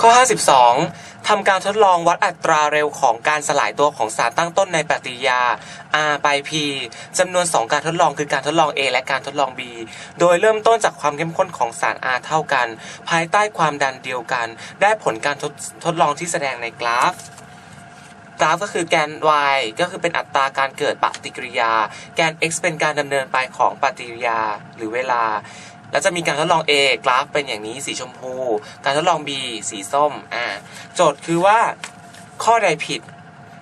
ข้อ 52ทำการทดลองวัดอัตราเร็วของการสลายตัวของสารตั้งต้นในปฏิกิริยา R ไป P จำนวน 2 การทดลองคือการทดลอง A และการทดลอง B โดยเริ่มต้นจากความเข้มข้นของสาร R เท่ากัน ภายใต้ความดันเดียวกัน ได้ผลการทดทดลองที่แสดงในกราฟกราฟก็คือแกน y ก็คือเป็นอัตราการเกิดปฏิกิริยา แกน x เป็นการดำเนินไปของปฏิกิริยาหรือเวลา แล้วจะมีการทดลอง A กราฟเป็นอย่างนี้สีชมพู การทดลอง B สีส้มอ่าโจทย์คือว่าข้อใดผิด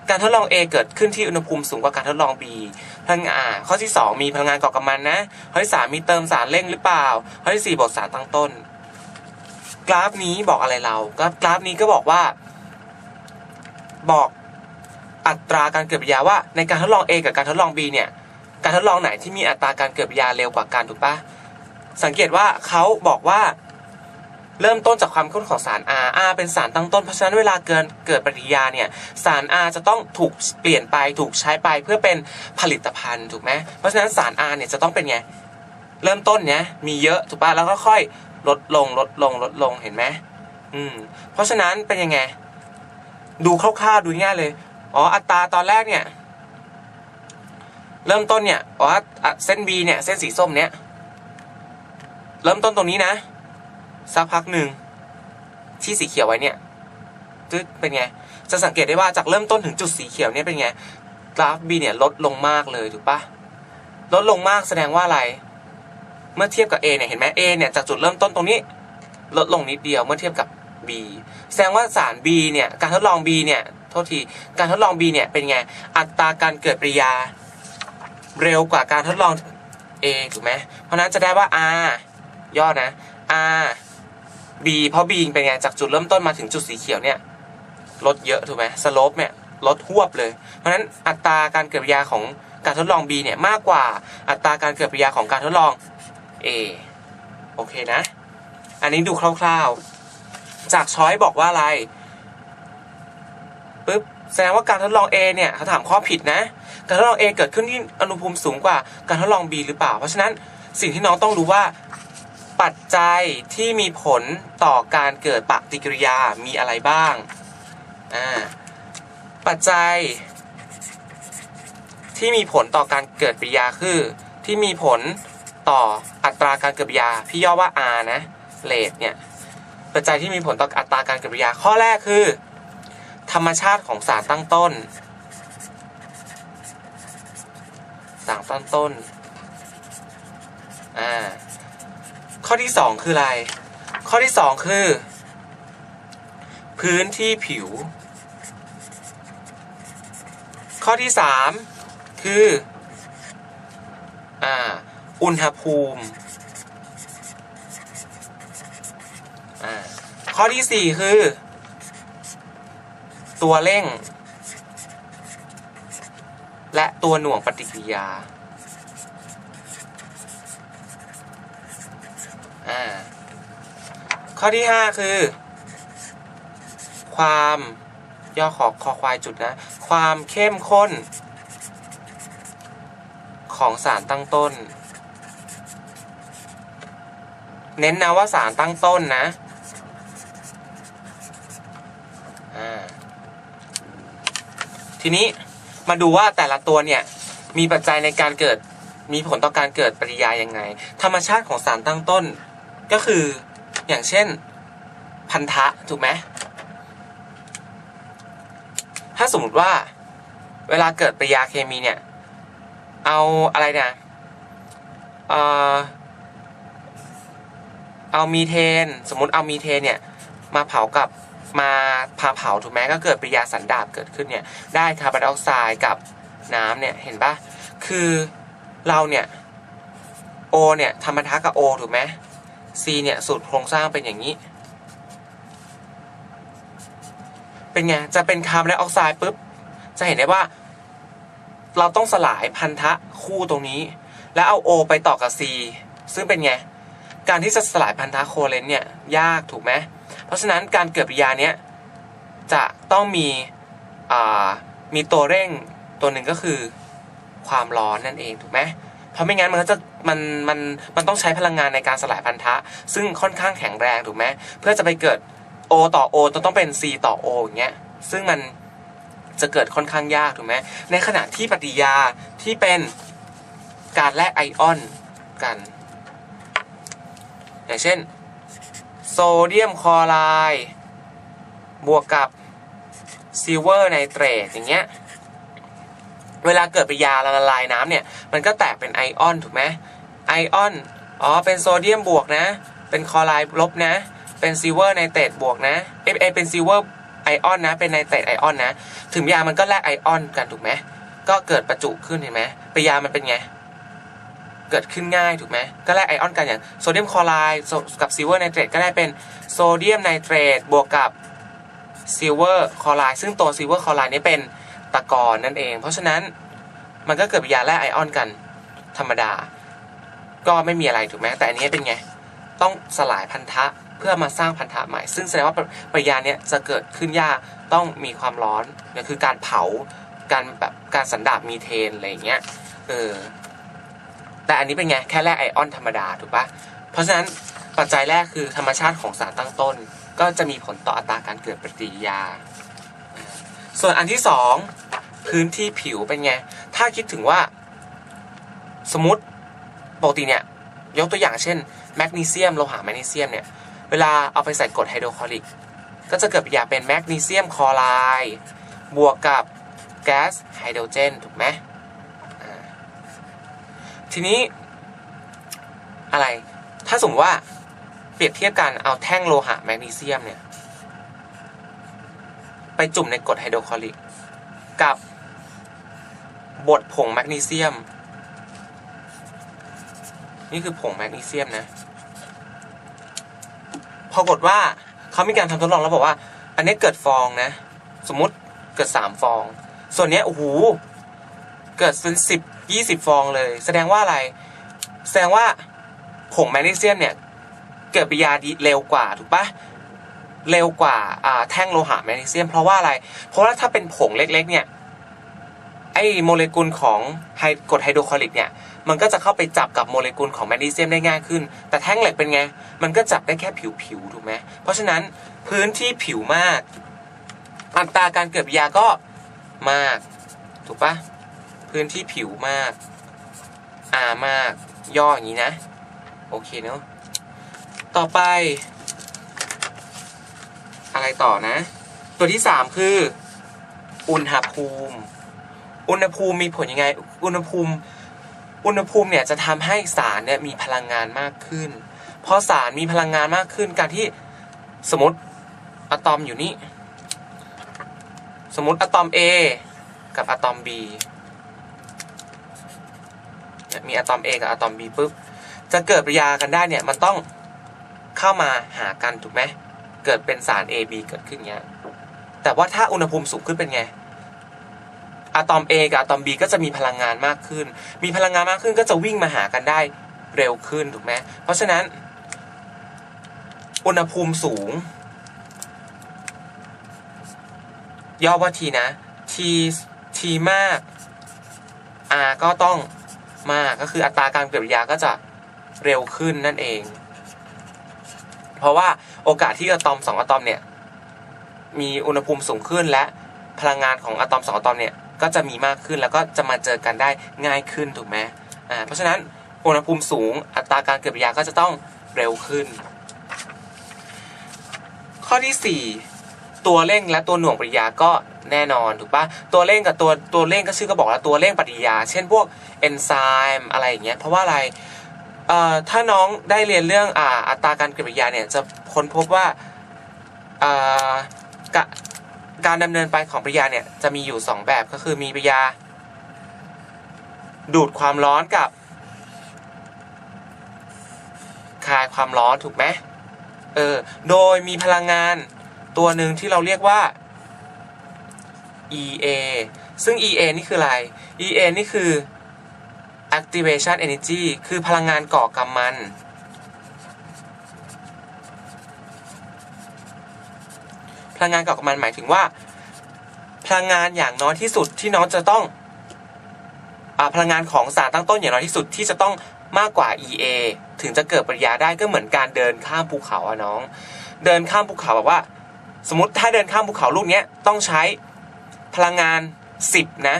การทดลอง A เกิดขึ้นที่อุณหภูมิสูงกว่าการทดลอง B พลังงานอ่าข้อที่ 2 มีพลังงานก่อกำมันนะ ข้อที่ 3 มีเติมสารเร่งหรือเปล่า ข้อที่ 4บอกสารตั้งต้น กราฟนี้บอกอะไรเรากราฟกราฟนี้ก็บอกว่า บอกอัตราการเกิดปฏิกิริยาว่าในการทดลอง A กับการทดลอง B เนี่ยการทดลองไหนที่มีอัตราการเกิดปฏิกิริยาเร็วกว่ากันถูกปะ สังเกตว่าเขาบอกว่าเริ่มต้นจากความข้นของสาร R R เป็นสารตั้งต้น เพราะฉะนั้นเวลาเกินเกิดปฏิกิริยาเนี่ยสาร R จะต้องถูกเปลี่ยนไปถูกใช้ไปเพื่อเป็นผลิตภัณฑ์ถูกไหมเพราะฉะนั้นสาร R เนี่ยจะต้องเป็นไงเริ่มต้นเนี่ยมีเยอะถูกปะแล้วก็ค่อยลดลงลดลงลดลงเห็นไหมอืมเพราะฉะนั้นเป็นยังไง ดูคร่าวๆดูง่ายเลยอ๋ออัตราตอนแรกเนี่ย เริ่มต้นเนี่ยอ๋อเส้น B เนี่ยเส้นสีส้มเนี่ย เริ่มต้นตรงนี้นะ สักพักหนึ่งที่สีเขียวไว้เนี่ยตึ๊ดเป็นไง จะสังเกตได้ว่าจากเริ่มต้นถึงจุดสีเขียวเนี่ยเป็นไงกราฟ B เนี่ยลดลงมากเลยถูกปะลดลงมากแสดงว่าอะไร เมื่อเทียบกับ A เนี่ยเห็นไหม A เนี่ยจากจุดเริ่มต้นตรงนี้ ลดลงนิดเดียวเมื่อเทียบกับ B แสดงว่าสาร B เนี่ยการทดลอง B เนี่ยโทษทีการทดลอง B เนี่ยเป็นไงอัตราการเกิดปฏิกิริยา เร็วกว่าการทดลอง A ถูกไหมเพราะฉะนั้นจะได้ว่า R ย่อนะ R B เพราะ B เป็นไง จากจุดเริ่มต้นมาถึงจุดสีเขียวเนี่ยลดเยอะถูกไหมสโลปเนี่ยลดหวบเลย เพราะฉะนั้นอัตราการเกิดปฏิกิริยาของการทดลอง B เนี่ยมากกว่าอัตราการเกิดปฏิกิริยาของการทดลอง A โอเคนะ อันนี้ดูคร่าวๆ จากช้อยบอกว่าอะไรปึ๊บแสดงว่าการทดลอง A เนี่ยเขาถามข้อผิดนะ การทดลอง A เกิดขึ้นที่อุณหภูมิสูงกว่าการทดลอง B หรือเปล่า เพราะฉะนั้นสิ่งที่น้องต้องรู้ว่า ปัจจัยที่มีผลต่อการเกิดปฏิกิริยามีอะไรบ้างอ่าปัจจัย ที่มีผลต่อการเกิดปฏิกิริยาคือ ที่มีผลต่ออัตราการเกิดปฏิกิริยาพี่ย่อว่า R นะเลทเนี่ยปัจจัยที่มีผลต่ออัตราการเกิดปฏิกิริยาข้อแรกคือ ธรรมชาติของสารตั้งต้น สารตั้งต้นอ่า ข้อที่สองคืออะไร ข้อที่สองคือ พื้นที่ผิว ข้อที่สามคืออ่าอุณหภูมิอ่าข้อที่สี่คือ ตัวเร่ง และตัวหน่วงปฏิกิริยา ข้อที่ห้าคือ ความย่อขอคอควายจุดนะ ความเข้มข้น ของสารตั้งต้น เน้นนะว่าสารตั้งต้นนะทีนี้มาดูว่าแต่ละตัวเนี่ยมีปัจจัยในการเกิดมีผลต่อการเกิดปฏิกิริยายังไง ธรรมชาติของสารตั้งต้นก็คือ อย่างเช่นพันธะถูกไหมถ้าสมมติว่าเวลาเกิดปฏิกิริยาเคมีเนี่ย เอาอะไรเนี่ยเออเอามีเทน สมมติเอามีเทนเนี่ย มาเผากับมาพาเผาถูกไหมก็เกิดปฏิกิริยาสันดาบเกิดขึ้นเนี่ย ได้คาร์บอนไดออกไซด์กับน้ำเนี่ยเห็นปะคือเราเนี่ย O เนี่ยทำปะทะกับ O ถูกไหม C เนี่ยสูตรโครงสร้างเป็นอย่างนี้ เป็นไง จะเป็นคาร์บอนไดออกไซด์ปุ๊บ จะเห็นได้ว่า เราต้องสลายพันธะคู่ตรงนี้ แล้วเอา O ไปต่อกับ C ซึ่งเป็นไง การที่จะสลายพันธะโคเลนเนี่ยยากถูกไหม เพราะฉะนั้นการเกิดปฏิกิริยาเนี้ยจะต้องมีมีตัวเร่งตัวหนึ่งก็คือความร้อนนั่นเองถูกไหมเพราะไม่งั้นมันก็จะ มันมันมันต้องใช้พลังงานในการสลายพันธะ ซึ่งค่อนข้างแข็งแรงถูกไหมเพื่อจะไปเกิด O ต่อ O ต้องเป็น C ต่อ O อย่างเงี้ยซึ่งมันจะเกิดค่อนข้างยากถูกไหมในขณะที่ปฏิกิริยาที่เป็นการแลกไอออนกัน อย่างเช่น โซเดียมคลอไรด์บวกกับซิลเวอร์ไนเตรตอย่างเงี้ยเวลาเกิดปฏิยาละลายน้ำเนี่ย มันก็แตกเป็นไอออนถูกไหม ไอออน อ๋อ เป็นโซเดียมบวกนะ เป็นคลอไรด์ลบนะ เป็นซิลเวอร์ไนเตรตบวกนะเอเอเป็นซิลเวอร์ไอออนนะ เป็นไนเตรตไอออนนะ ถึงยามันก็แลกไอออนกันถูกไหม ก็เกิดประจุขึ้นเห็นไหมไปยามันเป็นไง เกิดขึ้นง่ายถูกไหม ก็แลกไอออนกันอย่างโซเดียมคลอไรด์กับซิลเวอร์ไนเตรตก็ได้เป็นโซเดียมไนเตรตบวกกับซิลเวอร์คลอไรด์ซึ่งตัวซิลเวอร์คลอไรด์นี้เป็นตะกอนนั่นเอง เพราะฉะนั้นมันก็เกิดปฏิกิริยาแลกไอออนกันธรรมดา ก็ไม่มีอะไรถูกไหมแต่อันนี้เป็นไง ต้องสลายพันธะเพื่อมาสร้างพันธะใหม่ ซึ่งแสดงว่าปฏิกิริยาเนี้ยจะเกิดขึ้นยากต้องมีความร้อนเนี่ยคือการเผาการแบบการสันดาบมีเทนอะไรอย่างเงี้ยเออแต่อันนี้เป็นไงแค่แร่ไอออนธรรมดาถูกปะเพราะฉะนั้นปัจจัยแรกคือธรรมชาติของสารตั้งต้น ก็จะมีผลต่ออัตราการเกิดปฏิกิริยา ส่วนอันที่สองพื้นที่ผิวเป็นไง ถ้าคิดถึงว่า สมมติ ปกติเนี่ยยกตัวอย่างเช่นแมกนีเซียมโลหะแมกนีเซียมเนี่ยเวลาเอาไปใส่กรดไฮโดรคลอริก ก็จะเกิดปฏิกิริยาเป็นแมกนีเซียมคลอไรด์บวกกับแก๊สไฮโดรเจนถูกไหมทีนี้อะไรถ้าสมมติว่าเปรียบเทียบกันเอาแท่งโลหะแมกนีเซียมเนี่ยไปจุ่มในกรดไฮโดรคลอริก กับบดผงแมกนีเซียม นี่คือผงแมกนีเซียมนะ ปรากฏว่าเขามีการทำทดลองแล้วบอกว่า อันนี้เกิดฟองนะ สมมุติเกิดสามฟอง ส่วนเนี้ยโอ้โหเกิดเป็นสิบยี่สิบฟองเลย แสดงว่าอะไร แสดงว่าผงแมกนีเซียมเนี่ย เกิดปฏิกิริยาดีเร็วกว่าถูกปะเร็วกว่าอ่าแท่งโลหะแมกนีเซียม เพราะว่าอะไร เพราะว่าถ้าเป็นผงเล็ก ๆ เนี่ย ไอโมเลกุลของไฮกรดไฮโดรคลอริกเนี่ยมันก็จะเข้าไปจับกับโมเลกุลของแมกนีเซียมได้ง่ายขึ้น แต่แท่งเหล็กเป็นไง มันก็จับได้แค่ผิวๆถูกไหมเพราะฉะนั้นพื้นที่ผิวมาก อัตราการเกิดปฏิกิริยาก็มาก ถูกปะพื้นที่ผิวมากอามาก ย่ออย่างนี้นะ โอเคเนาะต่อไป อะไรต่อนะ ตัวที่สามคือ อุณหภูมิ อุณหภูมิมีผลยังไง อุณหภูมิ อุณหภูมิเนี่ยจะทำให้สารเนี่ยมีพลังงานมากขึ้น เพอสารมีพลังงานมากขึ้น การที่สมมติอะตอมอยู่นี่ สมมติอะตอม A กับอะตอมบีมีอะตอม A กับอะตอม B ปุ๊บ จะเกิดปฏิกิริยากันได้เนี่ย มันต้องเข้ามาหากันถูกไหม เกิดเป็นสาร A B เกิดขึ้นเงี้ย แต่ว่าถ้าอุณหภูมิสูงขึ้นเป็นไง อะตอม A กับอะตอม B ก็จะมีพลังงานมากขึ้น มีพลังงานมากขึ้นก็จะวิ่งมาหากันได้เร็วขึ้นถูกไหมเพราะฉะนั้น อุณหภูมิสูง ย่อว่าทีนะทีทีมาก R ก็ต้องมากก็คืออัตราการเกิดปฏิกิริยาก็จะเร็วขึ้นนั่นเอง เพราะว่าโอกาสที่อะตอมสองอะตอมเนี่ยมีอุณหภูมิสูงขึ้นและพลังงานของอะตอมสองอะตอมเนี่ย ก็จะมีมากขึ้นแล้วก็จะมาเจอกันได้ง่ายขึ้นถูกไหมอ่าเพราะฉะนั้นอุณหภูมิสูงอัตราการเกิดปฏิกิริยาก็จะต้องเร็วขึ้น ข้อที่ 4 ตัวเร่งและตัวหน่วงปฏิกิริยาก็แน่นอนถูกปะตัวเร่งกับตัวตัวเร่งก็ชื่อก็บอกแล้วตัวเร่งปฏิกิริยา เช่นพวกเอนไซม์อะไรอย่างเงี้ยเพราะว่าอะไรเอ่อถ้าน้องได้เรียนเรื่องอ่าอัตราการเกิดปฏิกิริยาเนี่ยจะค้นพบว่าอ่ากะ การดำเนินไปของปริยาเนี่ยจะมีอยู่ 2 แบบก็คือมีปริยา ดูดความร้อนกับ คายความร้อนถูกไหมเออโดยมีพลังงานตัวหนึ่งที่เราเรียกว่า EA ซึ่ง EA นี่คืออะไร EA นี่คือ activation energy คือพลังงานก่อกำมัน พลังงานก่อกำมันหมายถึงว่า พลังงานอย่างน้อยที่สุดที่น้องจะต้องอพลังงานของสารตั้งต้นอย่างน้อยที่สุดที่จะต้องมากกว่า EA ถึงจะเกิดปฏิกิริยาได้ก็เหมือนการเดินข้ามภูเขาอะน้อง เดินข้ามภูเขาแบบว่า สมมติถ้าเดินข้ามภูเขาลูกเนี้ยต้องใช้พลังงาน 10 นะ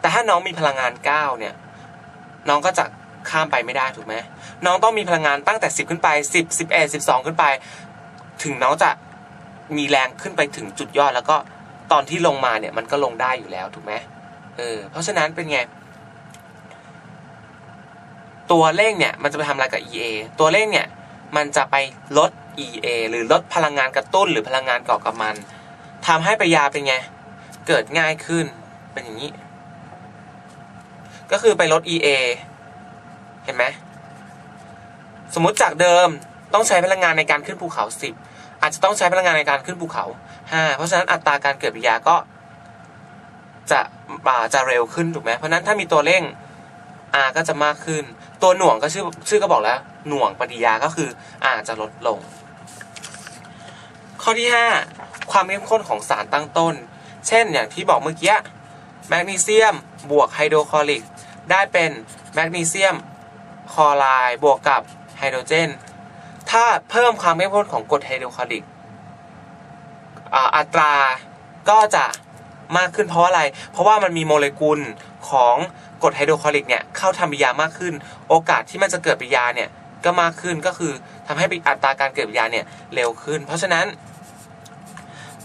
แต่ถ้าน้องมีพลังงาน 9 เนี่ย น้องก็จะข้ามไปไม่ได้ถูกไหมน้องต้องมีพลังงานตั้งแต่ 10 ขึ้นไป 10 11 12 ขึ้นไป ถึงน้องจะ มีแรงขึ้นไปถึงจุดยอดแล้วก็ตอนที่ลงมาเนี่ยมันก็ลงได้อยู่แล้วถูกไหมเออเพราะฉะนั้นเป็นไง ตัวเลขเนี่ยมันจะไปทำอะไรกับ EA ตัวเลขเนี่ยมันจะไปลด EA หรือลดพลังงานกระตุ้น หรือพลังงานก่อกำมันทำให้ปริยาเป็นไง เกิดง่ายขึ้นเป็นอย่างนี้ ก็คือไปลด EA เห็นไหมสมมติจากเดิมต้องใช้พลังงานในการขึ้นภูเขา 10 อาจจะต้องใช้พลังงานในการขึ้นภูเขา 5 เพราะฉะนั้นอัตราการเกิดปฏิกิริยาก็จะอ่าจะเร็วขึ้นถูกไหมเพราะฉะนั้นถ้ามีตัวเร่ง R ก็จะมากขึ้น ตัวหน่วงก็ชื่อชื่อก็บอกแล้ว หน่วงปฏิกิริยาก็คือ R จะลดลง ข้อที่ 5 ความเข้มข้นของสารตั้งต้น เช่นอย่างที่บอกเมื่อกี้แมกนีเซียมบวกไฮโดรคลอริก ได้เป็นแมกนีเซียมคลอไรด์บวกกับไฮโดรเจน ถ้าเพิ่มความเข้มข้นของกรดไฮโดรคลอริกอ่าอัตราก็จะมากขึ้นเพราะอะไร เพราะว่ามันมีโมเลกุลของกรดไฮโดรคลอริกเนี่ยเข้าทำปฏิกิริยามากขึ้น โอกาสที่มันจะเกิดปฏิกิริยาเนี่ยก็มากขึ้นก็คือทำให้อัตราการเกิดปฏิกิริยาเนี่ยเร็วขึ้น เพราะฉะนั้น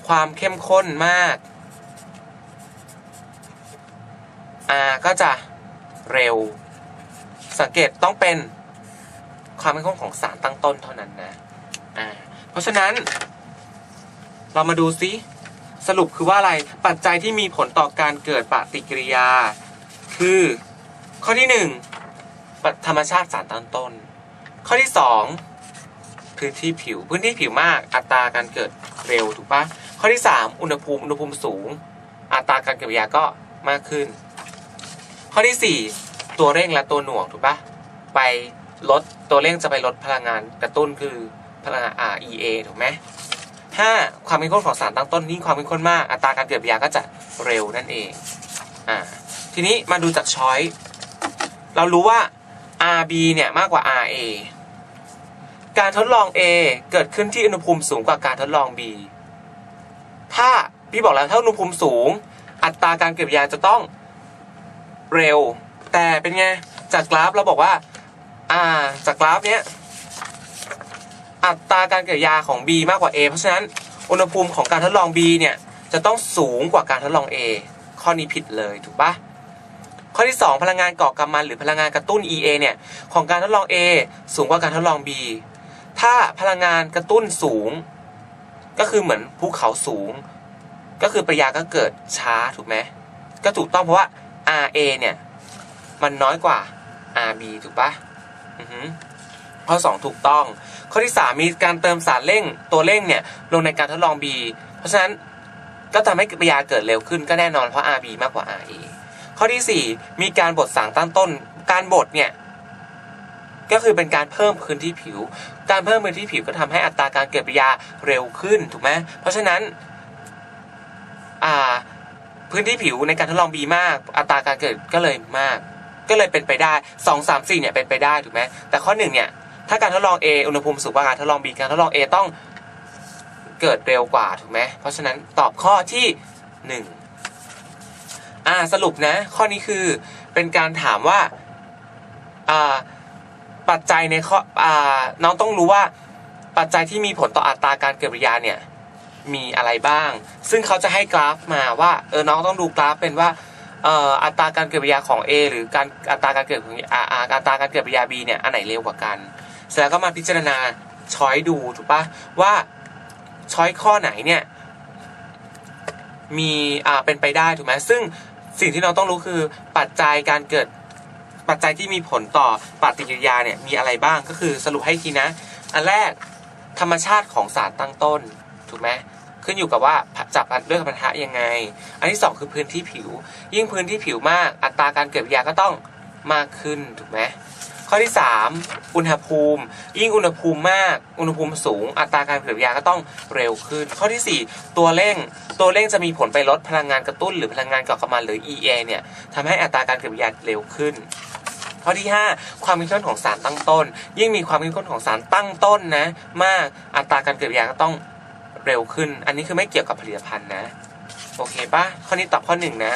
ความเข้มข้นมาก R ก็จะเร็ว สังเกตต้องเป็น ความเข้มข้นของสารตั้งต้นเท่านั้นนะอ่าเพราะฉะนั้น เรามาดูซิสรุปคือว่าอะไรปัจจัยที่มีผลต่อการเกิดปฏิกิริยา คือ ข้อที่หนึ่งธรรมชาติสารตั้งต้น ข้อที่สองพื้นที่ผิวพื้นที่ผิวมาก อัตราการเกิดเร็วถูกปะข้อที่สามอุณหภูมิอุณหภูมิสูง อัตราการเกิดปฏิกิริยาก็มากขึ้น ข้อที่สี่ตัวเร่งและตัวหน่วงถูกปะไปลด ตัวเร่งจะไปลดพลังงานกระตุ้นคือพลังงาน REA ถูกไหมห้าความเข้มข้นของสารตั้งต้นยิ่งความเข้มข้นมากอัตราการเกิดปฏิกิริยาก็จะเร็วนั่นเองอ่าทีนี้มาดูจากช้อยเรารู้ว่า RB เนี่ยมากกว่า RA การทดลอง A เกิดขึ้นที่อุณหภูมิสูงกว่าการทดลอง B ถ้าพี่บอกแล้วถ้าอุณหภูมิสูง อัตราการเกิดปฏิกิริยาจะต้องเร็ว แต่เป็นไงจากกราฟเราบอกว่า อ่าจากกราฟเนี้ยอัตราการเกิดยาของ B มากกว่า A เพราะฉะนั้นอุณหภูมิของการทดลอง B เนี่ยจะต้องสูงกว่าการทดลอง A ข้อนี้ผิดเลยถูกปะข้อที่ 2 พลังงานก่อกำมันหรือพลังงานกระตุ้น EA เนี่ยของการทดลอง A สูงกว่าการทดลอง B ถ้าพลังงานกระตุ้นสูง ก็คือเหมือนภูเขาสูง ก็คือปริยาก็เกิดช้าถูกไหมก็ถูกต้องเพราะว่า RA เนี่ยมันน้อยกว่า RB ถูกปะ ข้อ 2 ถูกต้อง ข้อที่ 3 มีการเติมสารเร่งตัวเร่งเนี่ยลงในการทดลอง B เพราะฉะนั้นก็ทำให้ปฏิยาเกิดเร็วขึ้นก็แน่นอนเพราะ RB มากกว่า RA ข้อที่ 4 มีการบดสารตั้งต้น การบดเนี่ยก็คือเป็นการเพิ่มพื้นที่ผิว การเพิ่มพื้นที่ผิวก็ทำให้อัตราการเกิดปฏิกิริยาเร็วขึ้นถูกไหมเพราะฉะนั้นพื้นที่ผิวในการทดลอง B มาก อัตราการเกิดก็เลยมาก ก็เลยเป็นไปได้2 3 4เนี่ยเป็นไปได้ถูกไหมแต่ข้อ1เนี่ยถ้าการทดลอง A อุณหภูมิสูงกว่าการทดลอง B การทดลอง A ต้องเกิดเร็วกว่าถูกไหมเพราะฉะนั้นตอบข้อที่ 1 อ่าสรุปนะ ข้อนี้คือเป็นการถามว่าอ่าปัจจัยในข้ออ่าน้องต้องรู้ว่าปัจจัยที่มีผลต่ออัตราการเกิดปฏิกิริยาเนี่ยมีอะไรบ้าง ซึ่งเขาจะให้กราฟมาว่าเออน้องต้องดูกราฟเป็นว่า อัตราการเกิดปฏิกิริยาของ A หรือการอัตราการเกิดของอ่าอัตราการเกิดปฏิกิริยา B เนี่ยอันไหนเร็วกว่ากัน เสร็จแล้วก็มาพิจารณาช้อยดูถูกปะว่าช้อยข้อไหนเนี่ยมีอ่าเป็นไปได้ถูกไหมซึ่งสิ่งที่เราต้องรู้คือปัจจัยการเกิดปัจจัยที่มีผลต่อปฏิกิริยาเนี่ยมีอะไรบ้างก็คือสรุปให้ทีนะ อันแรกธรรมชาติของสารตั้งต้นถูกไหม ขึ้นอยู่กับว่าจับเรื่องปะทะยังไง อันที่สองคือพื้นที่ผิว ยิ่งพื้นที่ผิวมาก อัตราการเกิดยาก็ต้องมากขึ้นถูกไหมข้อที่สามอุณหภูมิ ยิ่งอุณหภูมิมาก อุณหภูมิสูง อัตราการเกิดยาก็ต้องเร็วขึ้น ข้อที่สี่ตัวเร่ง ตัวเร่งจะมีผลไปลดพลังงานกระตุ้น หรือพลังงานก่อกำมันหรือ EA เนี่ยทำให้อัตราการเกิดยาเร็วขึ้นข้อที่ 5 ความเข้มข้นของสารตั้งต้น ยิ่งมีความเข้มข้นของสารตั้งต้นนะ มากอัตราการเกิดยาก็ต้อง เร็วขึ้น อันนี้คือไม่เกี่ยวกับผลิตภัณฑ์นะ โอเคปะข้อนี้ตอบข้อหนึ่งนะ